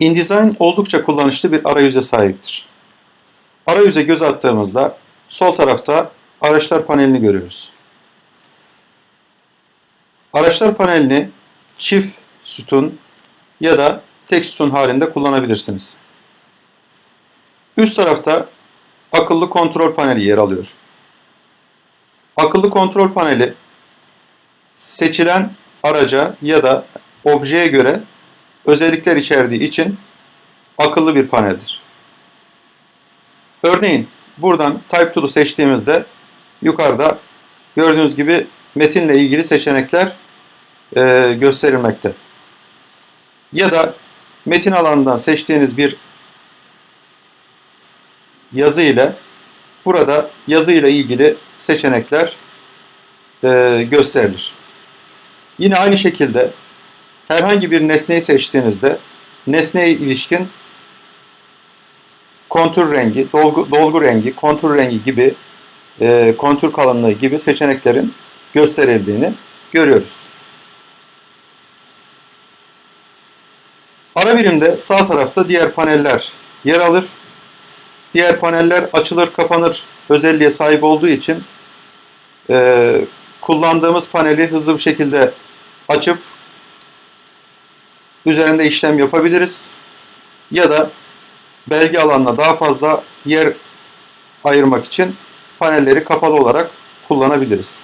InDesign oldukça kullanışlı bir arayüze sahiptir. Arayüze göz attığımızda sol tarafta araçlar panelini görüyoruz. Araçlar panelini çift sütun ya da tek sütun halinde kullanabilirsiniz. Üst tarafta akıllı kontrol paneli yer alıyor. Akıllı kontrol paneli seçilen araca ya da objeye göre özellikler içerdiği için akıllı bir paneldir. Örneğin buradan Type Tool'u seçtiğimizde yukarıda gördüğünüz gibi metinle ilgili seçenekler e, gösterilmekte. Ya da metin alanından seçtiğiniz bir yazı ile burada yazı ile ilgili seçenekler e, gösterilir. Yine aynı şekilde herhangi bir nesneyi seçtiğinizde nesneye ilişkin kontur rengi, dolgu, dolgu rengi, kontur rengi gibi e, kontur kalınlığı gibi seçeneklerin gösterildiğini görüyoruz. Ara birimde sağ tarafta diğer paneller yer alır. Diğer paneller açılır kapanır özelliğe sahip olduğu için e, kullandığımız paneli hızlı bir şekilde açıp üzerinde işlem yapabiliriz. Ya da belge alanına daha fazla yer ayırmak için panelleri kapalı olarak kullanabiliriz.